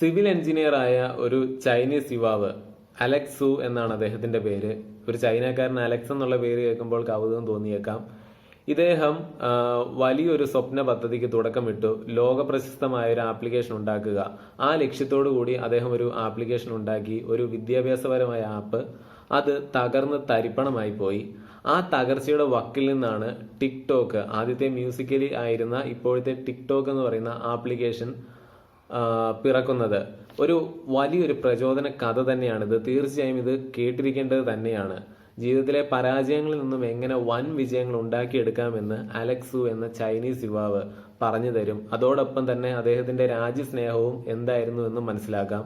Civil എഞ്ചിനീയറായ ഒരു Chinese യുവാവ് അലക്സു എന്നാണ് അദ്ദേഹത്തിന്റെ പേര്. ഒരു ചൈനക്കാരൻ അലക്സ് എന്നുള്ള പേര് കേൾക്കുമ്പോൾ കൗതുകം തോന്നിയേക്കാം. ഇദ്ദേഹം വലിയൊരു സ്വപ്ന പദ്ധതിക്ക് തുടക്കമിട്ടു. ലോകപ്രശസ്തമായ ഒരു ആപ്ലിക്കേഷൻ ഉണ്ടാക്കുക. ആ ലക്ഷ്യത്തോടു കൂടി അദ്ദേഹം ഒരു ആപ്ലിക്കേഷൻ ഉണ്ടാക്കി. ഒരു വിദ്യാഭ്യാസപരമായ ആപ്പ്. അത് തകർന്ന് തരിപ്പണമായി പോയി. ആ തകർച്ചയുടെ വക്കിൽ നിന്നാണ് ടിക്ടോക്ക് ആദ്യത്തെ മ്യൂസിക്കലി ആയിരുന്ന ഇപ്പോഴത്തെ ടിക്ടോക്ക് എന്ന് പറയുന്ന ആപ്ലിക്കേഷൻ പിറക്കുന്നത്. ഒരു വലിയൊരു പ്രചോദന കഥ തന്നെയാണ് ഇത്. തീർച്ചയായും ഇത് കേട്ടിരിക്കേണ്ടത് തന്നെയാണ്. ജീവിതത്തിലെ പരാജയങ്ങളിൽ നിന്നും എങ്ങനെ വൻ വിജയങ്ങൾ ഉണ്ടാക്കിയെടുക്കാമെന്ന് അലക്സു എന്ന ചൈനീസ് യുവാവ് പറഞ്ഞു തരും. അതോടൊപ്പം തന്നെ അദ്ദേഹത്തിന്റെ രാജ്യസ്നേഹവും എന്തായിരുന്നു എന്ന് മനസ്സിലാക്കാം.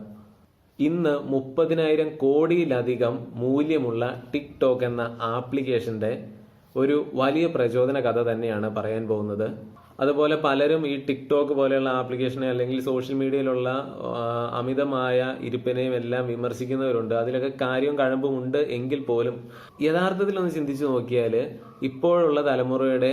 ഇന്ന് മുപ്പതിനായിരം കോടിയിലധികം മൂല്യമുള്ള ടിക്ടോക്ക് എന്ന ആപ്ലിക്കേഷന്റെ ഒരു വലിയ പ്രചോദന കഥ തന്നെയാണ് പറയാൻ പോകുന്നത്. അതുപോലെ പലരും ഈ ടിക്ടോക്ക് പോലെയുള്ള ആപ്ലിക്കേഷനെ അല്ലെങ്കിൽ സോഷ്യൽ മീഡിയയിലുള്ള അമിതമായ ഇരിപ്പിനെയും എല്ലാം വിമർശിക്കുന്നവരുണ്ട്. അതിലൊക്കെ കാര്യവും കഴമ്പും ഉണ്ട് എങ്കിൽ പോലും. യഥാർത്ഥത്തിൽ ഒന്ന് ചിന്തിച്ചു നോക്കിയാൽ ഇപ്പോഴുള്ള തലമുറയുടെ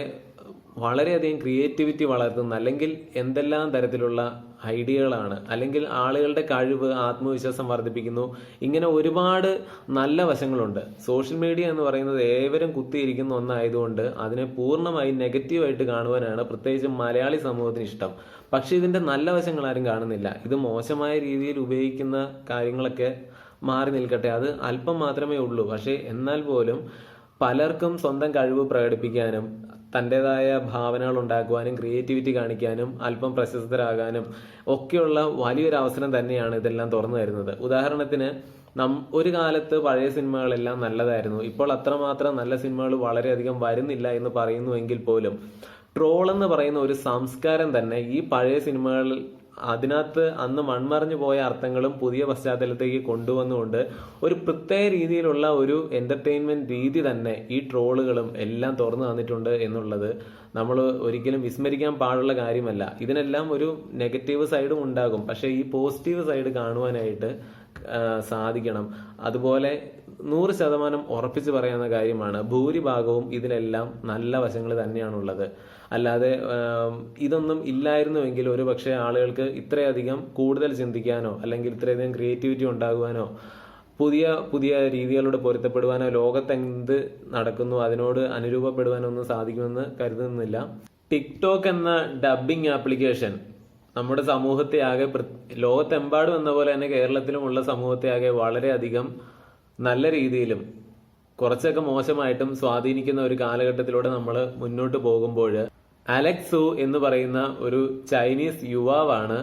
വളരെയധികം ക്രിയേറ്റിവിറ്റി വളർത്തുന്ന അല്ലെങ്കിൽ എന്തെല്ലാം തരത്തിലുള്ള ഐഡിയകളാണ്. അല്ലെങ്കിൽ ആളുകളുടെ കഴിവ് ആത്മവിശ്വാസം വർദ്ധിപ്പിക്കുന്നു. ഇങ്ങനെ ഒരുപാട് നല്ല വശങ്ങളുണ്ട്. സോഷ്യൽ മീഡിയ എന്ന് പറയുന്നത് ഏവരും കുത്തിയിരിക്കുന്ന ഒന്നായതുകൊണ്ട് അതിനെ പൂർണമായി നെഗറ്റീവായിട്ട് കാണുവാനാണ് പ്രത്യേകിച്ച് മലയാളി സമൂഹത്തിന് ഇഷ്ടം. പക്ഷേ ഇതിന്റെ നല്ല വശങ്ങൾ ആരും കാണുന്നില്ല. ഇത് മോശമായ രീതിയിൽ ഉപയോഗിക്കുന്ന കാര്യങ്ങളൊക്കെ മാറി നിൽക്കട്ടെ. അത് അല്പം മാത്രമേ ഉള്ളൂ. പക്ഷേ എന്നാൽ പോലും പലർക്കും സ്വന്തം കഴിവ് പ്രകടിപ്പിക്കാനും തന്റെതായ ഭാവനകൾ ഉണ്ടാക്കുവാനും ക്രിയേറ്റിവിറ്റി കാണിക്കാനും അല്പം പ്രശസ്തരാകാനും ഒക്കെയുള്ള വലിയൊരു അവസരം തന്നെയാണ് ഇതെല്ലാം തുറന്നു തരുന്നത്. ഉദാഹരണത്തിന് നം ഒരു കാലത്ത് പഴയ സിനിമകളെല്ലാം നല്ലതായിരുന്നു. ഇപ്പോൾ അത്രമാത്രം നല്ല സിനിമകൾ വളരെയധികം വരുന്നില്ല എന്ന് പറയുന്നുവെങ്കിൽ പോലും ട്രോൾ എന്ന് പറയുന്ന ഒരു സംസ്കാരം തന്നെ ഈ പഴയ സിനിമകളിൽ അതിനകത്ത് അന്ന് മൺമറഞ്ഞു പോയ അർത്ഥങ്ങളും പുതിയ പശ്ചാത്തലത്തേക്ക് കൊണ്ടുവന്നുകൊണ്ട് ഒരു പ്രത്യേക രീതിയിലുള്ള ഒരു എന്റർടൈൻമെന്റ് രീതി തന്നെ ഈ ട്രോളുകളും എല്ലാം തുറന്നു തന്നിട്ടുണ്ട് എന്നുള്ളത് നമ്മൾ ഒരിക്കലും വിസ്മരിക്കാൻ പാടുള്ള കാര്യമല്ല. ഇതിനെല്ലാം ഒരു നെഗറ്റീവ് സൈഡും ഉണ്ടാകും. പക്ഷേ ഈ പോസിറ്റീവ് സൈഡ് കാണുവാനായിട്ട് സാധിക്കണം. അതുപോലെ നൂറ് ശതമാനം ഉറപ്പിച്ച് പറയുന്ന കാര്യമാണ് ഭൂരിഭാഗവും ഇതിനെല്ലാം നല്ല വശങ്ങൾ തന്നെയാണുള്ളത്. അല്ലാതെ ഇതൊന്നും ഇല്ലായിരുന്നുവെങ്കിൽ ഒരു പക്ഷേ ആളുകൾക്ക് ഇത്രയധികം കൂടുതൽ ചിന്തിക്കാനോ അല്ലെങ്കിൽ ഇത്രയധികം ക്രിയേറ്റിവിറ്റി ഉണ്ടാകുവാനോ പുതിയ പുതിയ രീതികളോട് പൊരുത്തപ്പെടുവാനോ ലോകത്തെന്ത് നടക്കുന്നു അതിനോട് അനുരൂപപ്പെടുവാനോ ഒന്നും സാധിക്കുമെന്ന് കരുതുന്നില്ല. ടിക്ടോക്ക് എന്ന ഡബിംഗ് ആപ്ലിക്കേഷൻ നമ്മുടെ സമൂഹത്തെ ആകെ ലോകത്തെമ്പാടും എന്ന പോലെ തന്നെ കേരളത്തിലുമുള്ള സമൂഹത്തെ ആകെ വളരെയധികം നല്ല രീതിയിലും കുറച്ചൊക്കെ മോശമായിട്ടും സ്വാധീനിക്കുന്ന ഒരു കാലഘട്ടത്തിലൂടെ നമ്മൾ മുന്നോട്ട് പോകുമ്പോൾ അലക്സു എന്ന് പറയുന്ന ഒരു ചൈനീസ് യുവാവാണ്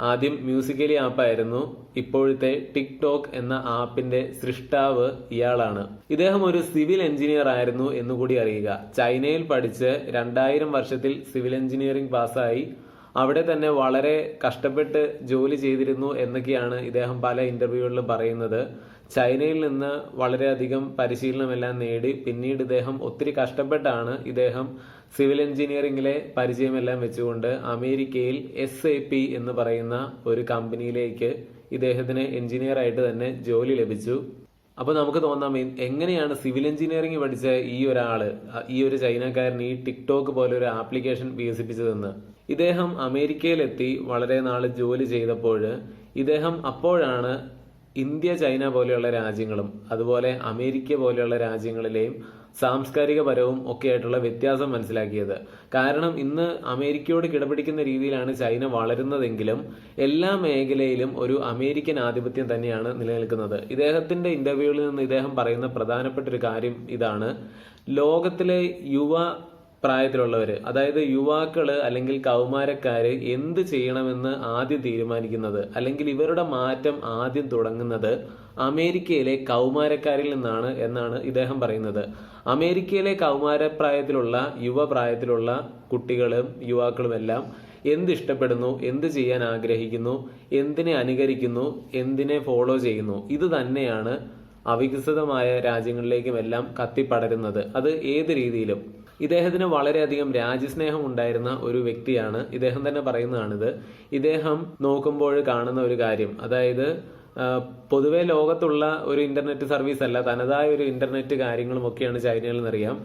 ആദ്യം മ്യൂസിക്കലി ആപ്പായിരുന്നു. ഇപ്പോഴത്തെ ടിക്ടോക്ക് എന്ന ആപ്പിന്റെ സൃഷ്ടാവ് ഇയാളാണ്. ഇദ്ദേഹം ഒരു സിവിൽ എഞ്ചിനീയർ ആയിരുന്നു എന്നുകൂടി അറിയുക. ചൈനയിൽ പഠിച്ച് രണ്ടായിരം വർഷത്തിൽ സിവിൽ എഞ്ചിനീയറിംഗ് പാസ്സായി. അവിടെ തന്നെ വളരെ കഷ്ടപ്പെട്ട് ജോലി ചെയ്തിരുന്നു എന്നൊക്കെയാണ് ഇദ്ദേഹം പല ഇന്റർവ്യൂകളിലും പറയുന്നത്. ചൈനയിൽ നിന്ന് വളരെയധികം പരിശീലനമെല്ലാം നേടി പിന്നീട് ഇദ്ദേഹം ഒത്തിരി കഷ്ടപ്പെട്ടാണ് ഇദ്ദേഹം സിവിൽ എഞ്ചിനീയറിംഗിലെ പരിചയമെല്ലാം വെച്ചുകൊണ്ട് അമേരിക്കയിൽ എസ് എ പി എന്ന് പറയുന്ന ഒരു കമ്പനിയിലേക്ക് ഇദ്ദേഹത്തിന് എഞ്ചിനീയർ ആയിട്ട് തന്നെ ജോലി ലഭിച്ചു. അപ്പോൾ നമുക്ക് തോന്നാം എങ്ങനെയാണ് സിവിൽ എഞ്ചിനീയറിംഗ് പഠിച്ച ഈ ഒരാൾ ഈ ഒരു ചൈനക്കാരൻ ഈ ടിക്ടോക്ക് പോലെ ഒരു ആപ്ലിക്കേഷൻ വികസിപ്പിച്ചതെന്ന്. ഇദ്ദേഹം അമേരിക്കയിലെത്തി വളരെ നാൾ ജോലി ചെയ്തപ്പോൾ ഇദ്ദേഹം അപ്പോഴാണ് ഇന്ത്യ ചൈന പോലെയുള്ള രാജ്യങ്ങളും അതുപോലെ അമേരിക്ക പോലെയുള്ള രാജ്യങ്ങളിലെയും സാംസ്കാരികപരവും ഒക്കെ ആയിട്ടുള്ള വ്യത്യാസം മനസ്സിലാക്കിയത്. കാരണം ഇന്ന് അമേരിക്കയോട് കിടപിടിക്കുന്ന രീതിയിലാണ് ചൈന വളരുന്നതെങ്കിലും എല്ലാ മേഖലയിലും ഒരു അമേരിക്കൻ ആധിപത്യം തന്നെയാണ് നിലനിൽക്കുന്നത്. ഇദ്ദേഹത്തിന്റെ ഇന്റർവ്യൂവിൽ നിന്ന് ഇദ്ദേഹം പറയുന്ന പ്രധാനപ്പെട്ട ഒരു കാര്യം ഇതാണ്. ലോകത്തിലെ യുവ പ്രായത്തിലുള്ളവര്. അതായത് യുവാക്കൾ അല്ലെങ്കിൽ കൗമാരക്കാര് എന്ത് ചെയ്യണമെന്ന് ആദ്യം തീരുമാനിക്കുന്നത് അല്ലെങ്കിൽ ഇവരുടെ മാറ്റം ആദ്യം തുടങ്ങുന്നത് അമേരിക്കയിലെ കൗമാരക്കാരിൽ നിന്നാണ് എന്നാണ് ഇദ്ദേഹം പറയുന്നത്. അമേരിക്കയിലെ കൗമാരപ്രായത്തിലുള്ള യുവപ്രായത്തിലുള്ള കുട്ടികളും യുവാക്കളും എല്ലാം എന്ത് ഇഷ്ടപ്പെടുന്നു എന്ത് ചെയ്യാൻ ആഗ്രഹിക്കുന്നു എന്തിനെ അനുകരിക്കുന്നു എന്തിനെ ഫോളോ ചെയ്യുന്നു ഇത് തന്നെയാണ് അവികസിതമായ രാജ്യങ്ങളിലേക്കും എല്ലാം കത്തിപ്പടരുന്നത്. അത് ഏത് രീതിയിലും ഇദ്ദേഹത്തിന് വളരെയധികം രാജ്യസ്നേഹം ഉണ്ടായിരുന്ന ഒരു വ്യക്തിയാണ്. ഇദ്ദേഹം തന്നെ പറയുന്നതാണിത്. ഇദ്ദേഹം നോക്കുമ്പോൾ കാണുന്ന ഒരു കാര്യം. അതായത് പൊതുവെ ലോകത്തുള്ള ഒരു ഇന്റർനെറ്റ് സർവീസ് അല്ല തനതായ ഒരു ഇന്റർനെറ്റ് കാര്യങ്ങളും ഒക്കെയാണ് ചൈനയിൽ നിന്നറിയാം.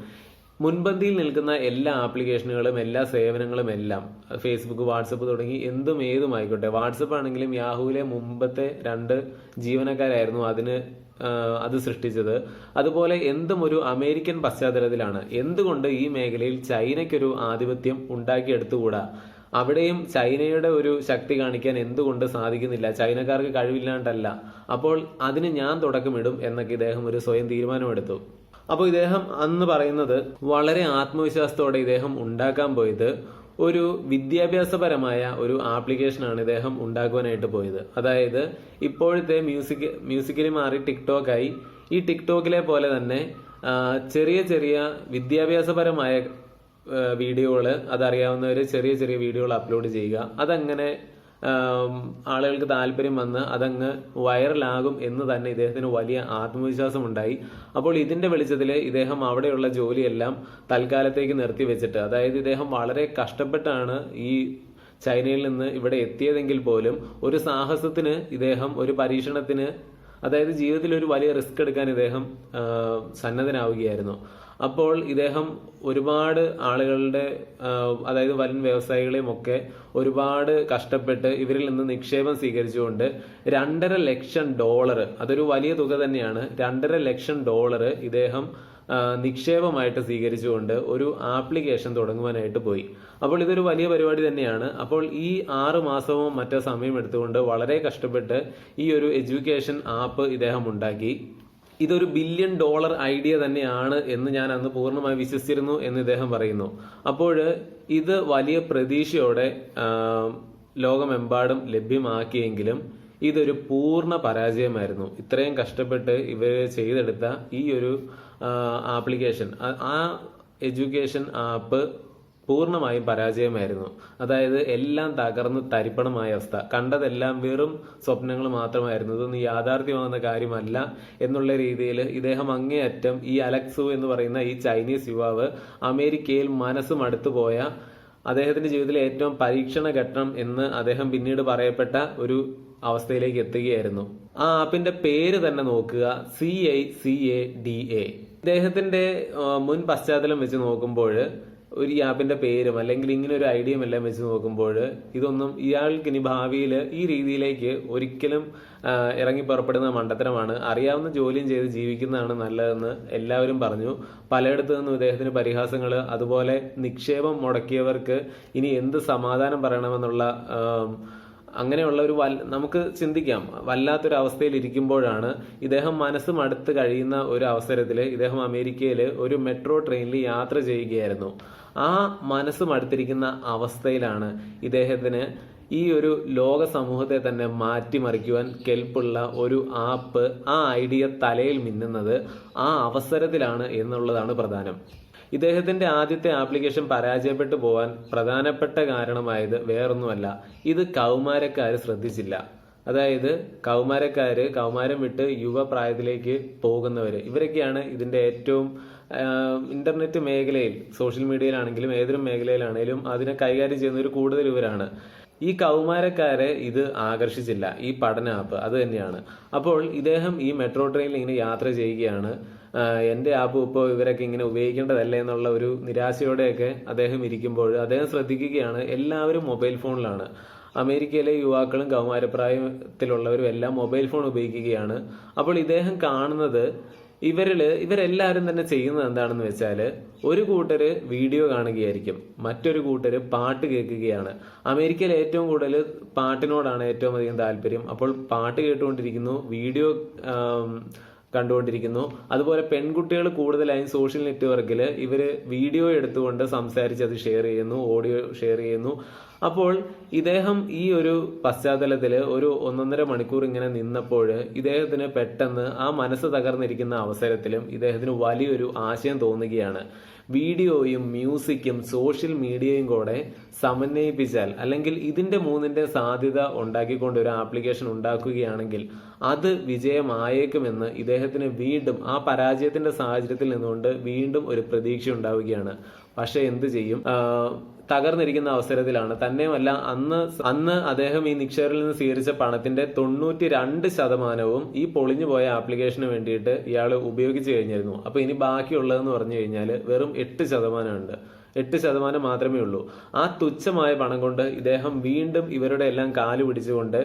മുൻപന്തിയിൽ നിൽക്കുന്ന എല്ലാ ആപ്ലിക്കേഷനുകളും എല്ലാ സേവനങ്ങളും എല്ലാം ഫേസ്ബുക്ക് വാട്സപ്പ് തുടങ്ങി എന്തും ഏതും ആയിക്കോട്ടെ വാട്സപ്പ് ആണെങ്കിലും യാഹുവിലെ മുമ്പത്തെ രണ്ട് ജീവനക്കാരായിരുന്നു അതിന് അത് സൃഷ്ടിച്ചത്. അതുപോലെ എന്തും ഒരു അമേരിക്കൻ പശ്ചാത്തലത്തിലാണ്. എന്തുകൊണ്ട് ഈ മേഖലയിൽ ചൈനയ്ക്കൊരു ആധിപത്യം ഉണ്ടാക്കിയെടുത്തുകൂടാ? അവിടെയും ചൈനയുടെ ഒരു ശക്തി കാണിക്കാൻ എന്തുകൊണ്ട് സാധിക്കുന്നില്ല? ചൈനക്കാർക്ക് കഴിവില്ലാണ്ടല്ല. അപ്പോൾ അതിന് ഞാൻ തുടക്കമിടും എന്നൊക്കെ ഇദ്ദേഹം ഒരു സ്വയം തീരുമാനമെടുത്തു. അപ്പോൾ ഇദ്ദേഹം അന്ന് പറയുന്നത് വളരെ ആത്മവിശ്വാസത്തോടെ ഇദ്ദേഹം ഉണ്ടാക്കാൻ പോയത് ഒരു വിദ്യാഭ്യാസപരമായ ഒരു ആപ്ലിക്കേഷനാണ് ഇദ്ദേഹം ഉണ്ടാക്കുവാനായിട്ട് പോയത്. അതായത് ഇപ്പോഴത്തെ മ്യൂസിക് മ്യൂസിക്കലി മാറി ടിക്ടോക്കായി. ഈ ടിക്ടോക്കിലെ പോലെ തന്നെ ചെറിയ ചെറിയ വിദ്യാഭ്യാസപരമായ വീഡിയോകൾ അതറിയാവുന്നവർ ചെറിയ ചെറിയ വീഡിയോകൾ അപ്ലോഡ് ചെയ്യുക. അതങ്ങനെ ആളുകൾക്ക് താല്പര്യം വന്ന് അതങ്ങ് വൈറലാകും എന്ന് തന്നെ ഇദ്ദേഹത്തിന് വലിയ ആത്മവിശ്വാസം ഉണ്ടായി അപ്പോൾ ഇതിന്റെ വെളിച്ചത്തിൽ ഇദ്ദേഹം അവിടെയുള്ള ജോലിയെല്ലാം തൽക്കാലത്തേക്ക് നിർത്തിവെച്ചിട്ട് അതായത് ഇദ്ദേഹം വളരെ കഷ്ടപ്പെട്ടാണ് ഈ ചൈനയിൽ നിന്ന് ഇവിടെ എത്തിയതെങ്കിൽ പോലും ഒരു സാഹസത്തിന് ഇദ്ദേഹം ഒരു പരീക്ഷണത്തിന് അതായത് ജീവിതത്തിൽ ഒരു വലിയ റിസ്ക് എടുക്കാൻ ഇദ്ദേഹം സന്നദ്ധനാവുകയായിരുന്നു. അപ്പോൾ ഇദ്ദേഹം ഒരുപാട് ആളുകളുടെ അതായത് വൻ വ്യവസായികളെയും ഒക്കെ ഒരുപാട് കഷ്ടപ്പെട്ട് ഇവരിൽ നിന്ന് നിക്ഷേപം സ്വീകരിച്ചുകൊണ്ട് രണ്ടര ലക്ഷം ഡോളർ അതൊരു വലിയ തുക തന്നെയാണ് രണ്ടര ലക്ഷം ഡോളർ ഇദ്ദേഹം നിക്ഷേപമായിട്ട് സ്വീകരിച്ചുകൊണ്ട് ഒരു ആപ്ലിക്കേഷൻ തുടങ്ങുവാനായിട്ട് പോയി. അപ്പോൾ ഇതൊരു വലിയ പരിപാടി തന്നെയാണ്. അപ്പോൾ ഈ ആറ് മാസവും മറ്റോ സമയം എടുത്തുകൊണ്ട് വളരെ കഷ്ടപ്പെട്ട് ഈ ഒരു എഡ്യൂക്കേഷൻ ആപ്പ് ഇദ്ദേഹം ഉണ്ടാക്കി. ഇതൊരു ബില്യൺ ഡോളർ ഐഡിയ തന്നെയാണ് എന്ന് ഞാൻ അന്ന് പൂർണമായി വിശ്വസിച്ചിരുന്നു എന്ന് ഇദ്ദേഹം പറയുന്നു. അപ്പോൾ ഇത് വലിയ പ്രതീക്ഷയോടെ ലോകമെമ്പാടും ലഭ്യമാക്കിയെങ്കിലും ഇതൊരു പൂർണ പരാജയമായിരുന്നു. ഇത്രയും കഷ്ടപ്പെട്ട് ഇവർ ചെയ്തെടുത്ത ഈ ഒരു ആപ്ലിക്കേഷൻ ആ എഡ്യൂക്കേഷൻ ആപ്പ് പൂർണമായും പരാജയമായിരുന്നു. അതായത് എല്ലാം തകർന്ന് തരിപ്പണമായ അവസ്ഥ. കണ്ടതെല്ലാം വെറും സ്വപ്നങ്ങൾ മാത്രമായിരുന്നു. ഇതൊന്നും യാഥാർത്ഥ്യമാകുന്ന കാര്യമല്ല എന്നുള്ള രീതിയിൽ ഇദ്ദേഹം അങ്ങേയറ്റം ഈ അലക്സു എന്ന് പറയുന്ന ഈ ചൈനീസ് യുവാവ് അമേരിക്കയിൽ മനസ്സ് മടുത്തുപോയ അദ്ദേഹത്തിന്റെ ജീവിതത്തിലെ ഏറ്റവും പരീക്ഷണ ഘട്ടം എന്ന് അദ്ദേഹം പിന്നീട് പറയപ്പെട്ട ഒരു അവസ്ഥയിലേക്ക് എത്തുകയായിരുന്നു. ആ ആപ്പിന്റെ പേര് തന്നെ നോക്കുക. C I C A D A ഇദ്ദേഹത്തിന്റെ മുൻ പശ്ചാത്തലം വെച്ച് നോക്കുമ്പോൾ ഒരു ഈ ആപ്പിന്റെ പേരും അല്ലെങ്കിൽ ഇങ്ങനെ ഒരു ഐഡിയയും എല്ലാം വെച്ച് നോക്കുമ്പോൾ ഇതൊന്നും ഇയാൾക്ക് ഇനി ഭാവിയിൽ ഈ രീതിയിലേക്ക് ഒരിക്കലും ഇറങ്ങി പുറപ്പെടുന്ന മണ്ടത്തരമാണ്. അറിയാവുന്ന ജോലിയും ചെയ്ത് ജീവിക്കുന്നതാണ് നല്ലതെന്ന് എല്ലാവരും പറഞ്ഞു. പലയിടത്തു നിന്നും ഇദ്ദേഹത്തിന് പരിഹാസങ്ങൾ അതുപോലെ നിക്ഷേപം മുടക്കിയവർക്ക് ഇനി എന്ത് സമാധാനം പറയണമെന്നുള്ള അങ്ങനെയുള്ള ഒരു നമുക്ക് ചിന്തിക്കാം. വല്ലാത്തൊരു അവസ്ഥയിൽ ഇരിക്കുമ്പോഴാണ് ഇദ്ദേഹം മനസ്സ് മടുത്ത് കഴിയുന്ന ഒരു അവസരത്തിൽ ഇദ്ദേഹം അമേരിക്കയിൽ ഒരു മെട്രോ ട്രെയിനിൽ യാത്ര ചെയ്യുകയായിരുന്നു. ആ മനസ്സ് മടുത്തിരിക്കുന്ന അവസ്ഥയിലാണ് ഇദ്ദേഹത്തിന് ഈ ഒരു ലോക സമൂഹത്തെ തന്നെ മാറ്റിമറിക്കുവാൻ കെൽപ്പുള്ള ഒരു ആപ്പ് ആ ഐഡിയ തലയിൽ മിന്നുന്നത് ആ അവസരത്തിലാണ് എന്നുള്ളതാണ് പ്രധാനം. ഇദ്ദേഹത്തിന്റെ ആദ്യത്തെ ആപ്ലിക്കേഷൻ പരാജയപ്പെട്ടു പോവാൻ പ്രധാനപ്പെട്ട കാരണമായത് വേറൊന്നുമല്ല. ഇത് കൗമാരക്കാർ ശ്രദ്ധിച്ചില്ല. അതായത് കൗമാരക്കാര് കൗമാരം വിട്ട് യുവപ്രായത്തിലേക്ക് പോകുന്നവര്. ഇവരൊക്കെയാണ് ഇതിന്റെ ഏറ്റവും ഇന്റർനെറ്റ് മേഖലയിൽ സോഷ്യൽ മീഡിയയിലാണെങ്കിലും ഏതൊരു മേഖലയിലാണെങ്കിലും അതിനെ കൈകാര്യം ചെയ്യുന്നവർ കൂടുതൽ ഇവരാണ്. ഈ കൗമാരക്കാരെ ഇത് ആകർഷിച്ചില്ല. ഈ പഠന ആപ്പ് അത് തന്നെയാണ്. അപ്പോൾ ഇദ്ദേഹം ഈ മെട്രോ ട്രെയിനിൽ ഇങ്ങനെ യാത്ര ചെയ്യുകയാണ്. എന്റെ ആപ്പ് ഇപ്പോൾ ഇവരൊക്കെ ഇങ്ങനെ ഉപയോഗിക്കേണ്ടതല്ലേ എന്നുള്ള ഒരു നിരാശയോടെയൊക്കെ അദ്ദേഹം ഇരിക്കുമ്പോൾ അദ്ദേഹം ശ്രദ്ധിക്കുകയാണ്. എല്ലാവരും മൊബൈൽ ഫോണിലാണ്. അമേരിക്കയിലെ യുവാക്കളും കൗമാരപ്രായത്തിലുള്ളവരും എല്ലാം മൊബൈൽ ഫോൺ ഉപയോഗിക്കുകയാണ്. അപ്പോൾ ഇദ്ദേഹം കാണുന്നത് ഇവരിൽ ഇവരെല്ലാവരും തന്നെ ചെയ്യുന്നത് എന്താണെന്ന് വെച്ചാൽ ഒരു കൂട്ടർ വീഡിയോ കാണുകയായിരിക്കും മറ്റൊരു കൂട്ടർ പാട്ട് കേൾക്കുകയാണ്. അമേരിക്കയിൽ ഏറ്റവും കൂടുതൽ പാട്ടിനോടാണ് ഏറ്റവും അധികം താല്പര്യം. അപ്പോൾ പാട്ട് കേട്ടുകൊണ്ടിരിക്കുന്നു വീഡിയോ കണ്ടുകൊണ്ടിരിക്കുന്നു. അതുപോലെ പെൺകുട്ടികൾ കൂടുതലായും സോഷ്യൽ നെറ്റ്വർക്കിൽ ഇവർ വീഡിയോ എടുത്തുകൊണ്ട് സംസാരിച്ച് അത് ഷെയർ ചെയ്യുന്നു ഓഡിയോ ഷെയർ ചെയ്യുന്നു. അപ്പോൾ ഇദ്ദേഹം ഈ ഒരു പശ്ചാത്തലത്തിൽ ഒരു ഒന്നൊന്നര മണിക്കൂർ ഇങ്ങനെ നിന്നപ്പോൾ ഇദ്ദേഹത്തിന് പെട്ടെന്ന് ആ മനസ്സ് തകർന്നിരിക്കുന്ന അവസരത്തിലും ഇദ്ദേഹത്തിന് വലിയൊരു ആശയം തോന്നുകയാണ്. വീഡിയോയും മ്യൂസിക്കും സോഷ്യൽ മീഡിയയും കൂടെ സമന്വയിപ്പിച്ചാൽ അല്ലെങ്കിൽ ഇതിന്റെ മൂന്നിന്റെ സാധ്യത ഉണ്ടാക്കിക്കൊണ്ട് ഒരു ആപ്ലിക്കേഷൻ ഉണ്ടാക്കുകയാണെങ്കിൽ അത് വിജയമായേക്കുമെന്ന് ഇദ്ദേഹത്തിന് വീണ്ടും ആ പരാജയത്തിന്റെ സാഹചര്യത്തിൽ നിന്നുകൊണ്ട് വീണ്ടും ഒരു പ്രതീക്ഷ ഉണ്ടാവുകയാണ്. പക്ഷെ എന്ത് ചെയ്യും? തകർന്നിരിക്കുന്ന അവസരത്തിലാണ്. തന്നെയുമല്ല അന്ന് അന്ന് അദ്ദേഹം ഈ നിക്ഷേറിൽ നിന്ന് സ്വീകരിച്ച പണത്തിന്റെ തൊണ്ണൂറ്റി രണ്ട് ശതമാനവും ഈ പൊളിഞ്ഞു പോയ ആപ്ലിക്കേഷന് വേണ്ടിയിട്ട് ഇയാൾ ഉപയോഗിച്ച് കഴിഞ്ഞിരുന്നു. അപ്പൊ ഇനി ബാക്കിയുള്ളതെന്ന് പറഞ്ഞു കഴിഞ്ഞാൽ വെറും എട്ട് ശതമാനമുണ്ട്. എട്ട് ശതമാനം മാത്രമേ ഉള്ളൂ. ആ തുച്ഛമായ പണം കൊണ്ട് ഇദ്ദേഹം വീണ്ടും ഇവരുടെ എല്ലാം കാൽ പിടിച്ചുകൊണ്ട്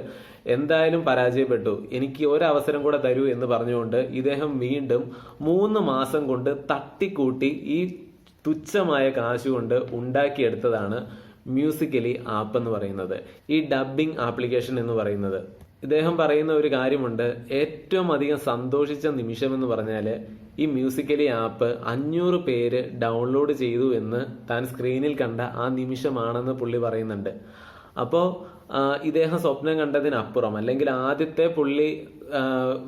എന്തായാലും പരാജയപ്പെട്ടു. എനിക്ക് ഒരവസരം കൂടെ തരൂ എന്ന് പറഞ്ഞുകൊണ്ട് ഇദ്ദേഹം വീണ്ടും മൂന്ന് മാസം കൊണ്ട് തട്ടിക്കൂട്ടി ഈ തുച്ഛമായ കാശ് കൊണ്ട് ഉണ്ടാക്കിയെടുത്തതാണ് മ്യൂസിക്കലി ആപ്പ് എന്ന് പറയുന്നത്. ഈ ഡബ്ബിംഗ് ആപ്ലിക്കേഷൻ എന്ന് പറയുന്നത്. ഇദ്ദേഹം പറയുന്ന ഒരു കാര്യമുണ്ട്. ഏറ്റവും അധികം സന്തോഷിച്ച നിമിഷം എന്ന് പറഞ്ഞാൽ ഈ മ്യൂസിക്കലി ആപ്പ് അഞ്ഞൂറ് പേര് ഡൗൺലോഡ് ചെയ്തു എന്ന് താൻ സ്ക്രീനിൽ കണ്ട ആ നിമിഷമാണെന്ന് പുള്ളി പറയുന്നുണ്ട്. അപ്പോൾ ഇദ്ദേഹം സ്വപ്നം കണ്ടതിനപ്പുറം അല്ലെങ്കിൽ ആദ്യത്തെ പുള്ളി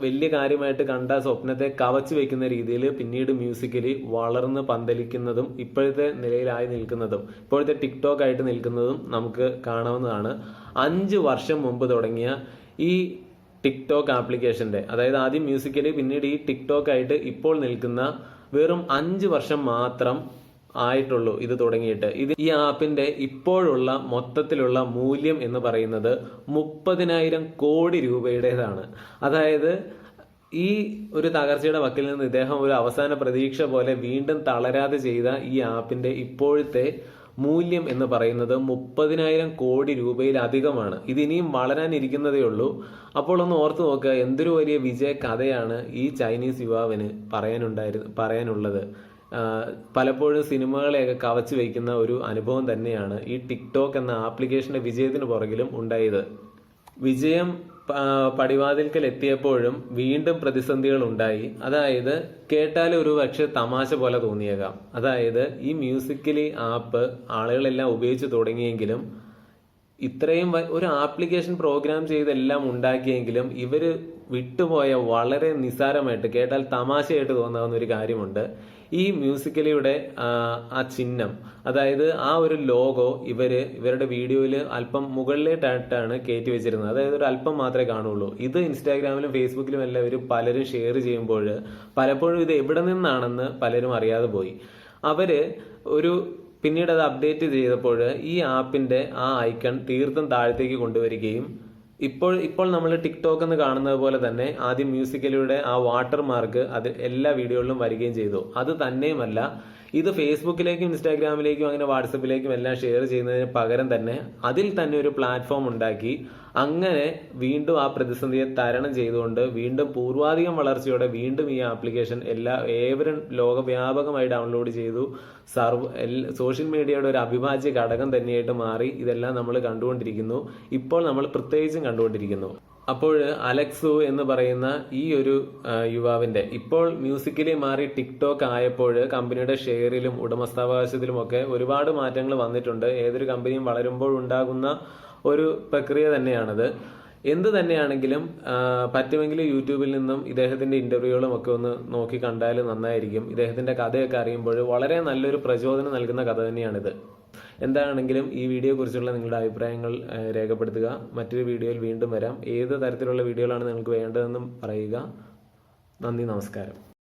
വലിയ കാര്യമായിട്ട് കണ്ട സ്വപ്നത്തെ കവച്ചു വെക്കുന്ന രീതിയിൽ പിന്നീട് മ്യൂസിക്കലി വളർന്ന് പന്തലിക്കുന്നതും ഇപ്പോഴത്തെ നിലയിലായി നിൽക്കുന്നതും ഇപ്പോഴത്തെ ടിക്ടോക്ക് ആയിട്ട് നിൽക്കുന്നതും നമുക്ക് കാണാവുന്നതാണ്. അഞ്ച് വർഷം മുമ്പ് തുടങ്ങിയ ഈ ടിക്ടോക്ക് ആപ്ലിക്കേഷന്റെ. അതായത് ആദ്യം മ്യൂസിക്കലി പിന്നീട് ഈ ടിക്ടോക്ക് ആയിട്ട് ഇപ്പോൾ നിൽക്കുന്ന വെറും അഞ്ച് വർഷം മാത്രം ആയിട്ടുള്ളൂ ഇത് തുടങ്ങിയിട്ട്. ഇത് ഈ ആപ്പിന്റെ ഇപ്പോഴുള്ള മൊത്തത്തിലുള്ള മൂല്യം എന്ന് പറയുന്നത് മുപ്പതിനായിരം കോടി രൂപയുടേതാണ്. അതായത് ഈ ഒരു തകർച്ചയുടെ വക്കിൽ നിന്ന് ഇദ്ദേഹം ഒരു അവസാന പ്രതീക്ഷ പോലെ വീണ്ടും തളരാതെ ചെയ്ത ഈ ആപ്പിന്റെ ഇപ്പോഴത്തെ മൂല്യം എന്ന് പറയുന്നത് മുപ്പതിനായിരം കോടി രൂപയിലധികമാണ്. ഇത് ഇനിയും വളരാനിരിക്കുന്നതേ ഉള്ളൂ. അപ്പോൾ ഒന്ന് ഓർത്തു നോക്കുക എന്തൊരു വലിയ വിജയ കഥയാണ് ഈ ചൈനീസ് യുവാവിന് പറയാനുണ്ടായിരുന്നു പറയാനുള്ളത്. പലപ്പോഴും സിനിമകളെയൊക്കെ കവച്ചു വയ്ക്കുന്ന ഒരു അനുഭവം തന്നെയാണ് ഈ ടിക്ടോക്ക് എന്ന ആപ്ലിക്കേഷന്റെ വിജയത്തിന് പുറകിലും ഉണ്ടായത്. വിജയം പടിവാതിൽക്കൽ എത്തിയപ്പോഴും വീണ്ടും പ്രതിസന്ധികൾ ഉണ്ടായി അതായത് കേട്ടാൽ ഒരു പക്ഷെ തമാശ പോലെ തോന്നിയേക്കാം. അതായത് ഈ മ്യൂസിക്കലി ആപ്പ് ആളുകളെല്ലാം ഉപയോഗിച്ച് തുടങ്ങിയെങ്കിലും ഇത്രയും ഒരു ആപ്ലിക്കേഷൻ പ്രോഗ്രാം ചെയ്തെല്ലാം ഉണ്ടാക്കിയെങ്കിലും ഇവർ വിട്ടുപോയ വളരെ നിസ്സാരമായിട്ട് കേട്ടാൽ തമാശയായിട്ട് തോന്നാവുന്ന ഒരു കാര്യമുണ്ട്. ഈ മ്യൂസിക്കലിയുടെ ആ, ചിഹ്നം അതായത് ആ ഒരു ലോഗോ ഇവർ ഇവരുടെ വീഡിയോയിൽ അല്പം മുകളിലേട്ടായിട്ടാണ് കയറ്റി വെച്ചിരുന്നത്. അതായത് ഒരു അല്പം മാത്രമേ കാണുള്ളൂ. ഇത് ഇൻസ്റ്റാഗ്രാമിലും ഫേസ്ബുക്കിലും എല്ലാം ഇവർ പലരും ഷെയർ ചെയ്യുമ്പോൾ പലപ്പോഴും ഇത് എവിടെ നിന്നാണെന്ന് പലരും അറിയാതെ പോയി. അവർ ഒരു പിന്നീട് അത് അപ്ഡേറ്റ് ചെയ്തപ്പോൾ ഈ ആപ്പിന്റെ ആ ഐക്കൺ തീർത്തും താഴത്തേക്ക് കൊണ്ടുവരികയും ഇപ്പോൾ ഇപ്പോൾ നമ്മൾ ടിക്ടോക്ക് എന്ന് കാണുന്നത് പോലെ തന്നെ ആദ്യം മ്യൂസിക്കലിയുടെ ആ വാട്ടർ മാർക്ക് അത് എല്ലാ വീഡിയോകളിലും വരികയും ചെയ്തു. അത് തന്നെയുമല്ല ഇത് ഫേസ്ബുക്കിലേക്കും ഇൻസ്റ്റാഗ്രാമിലേക്കും അങ്ങനെ വാട്സപ്പിലേക്കും എല്ലാം ഷെയർ ചെയ്യുന്നതിന് പകരം തന്നെ അതിൽ തന്നെ ഒരു പ്ലാറ്റ്ഫോം ഉണ്ടാക്കി അങ്ങനെ വീണ്ടും ആ പ്രതിസന്ധിയെ തരണം ചെയ്തുകൊണ്ട് വീണ്ടും പൂർവാധികം വളർച്ചയോടെ വീണ്ടും ഈ ആപ്ലിക്കേഷൻ എല്ലാ ഏവരും ലോകവ്യാപകമായി ഡൗൺലോഡ് ചെയ്തു. സർവ് സോഷ്യൽ മീഡിയയുടെ ഒരു അവിഭാജ്യ ഘടകം തന്നെയായിട്ട് മാറി. ഇതെല്ലാം നമ്മൾ കണ്ടുകൊണ്ടിരിക്കുന്നു. ഇപ്പോൾ നമ്മൾ പ്രത്യേകിച്ചും കണ്ടുകൊണ്ടിരിക്കുന്നു. അപ്പോൾ അലക്സു എന്ന് പറയുന്ന ഈ ഒരു യുവാവിന്റെ ഇപ്പോൾ മ്യൂസിക്കലി മാറി ടിക്ടോക്ക് ആയപ്പോൾ കമ്പനിയുടെ ഷെയറിലും ഉടമസ്ഥാവകാശത്തിലും ഒക്കെ ഒരുപാട് മാറ്റങ്ങൾ വന്നിട്ടുണ്ട്. ഏതൊരു കമ്പനിയും വളരുമ്പോൾ ഉണ്ടാകുന്ന ഒരു പ്രക്രിയ തന്നെയാണത്. എന്ത് തന്നെയാണെങ്കിലും പറ്റുമെങ്കിൽ യൂട്യൂബിൽ നിന്നും ഇദ്ദേഹത്തിന്റെ ഇന്റർവ്യൂകളും ഒക്കെ ഒന്ന് നോക്കി കണ്ടാൽ നന്നായിരിക്കും. ഇദ്ദേഹത്തിന്റെ കഥയൊക്കെ അറിയുമ്പോൾ വളരെ നല്ലൊരു പ്രചോദനം നൽകുന്ന കഥ തന്നെയാണിത്. എന്താണെങ്കിലും ഈ വീഡിയോ കുറിച്ചുള്ള നിങ്ങളുടെ അഭിപ്രായങ്ങൾ രേഖപ്പെടുത്തുക. മറ്റൊരു വീഡിയോയിൽ വീണ്ടും വരാം. ഏത് തരത്തിലുള്ള വീഡിയോകളാണ് നിങ്ങൾക്ക് വേണ്ടതെന്നും പറയുക. നന്ദി നമസ്കാരം.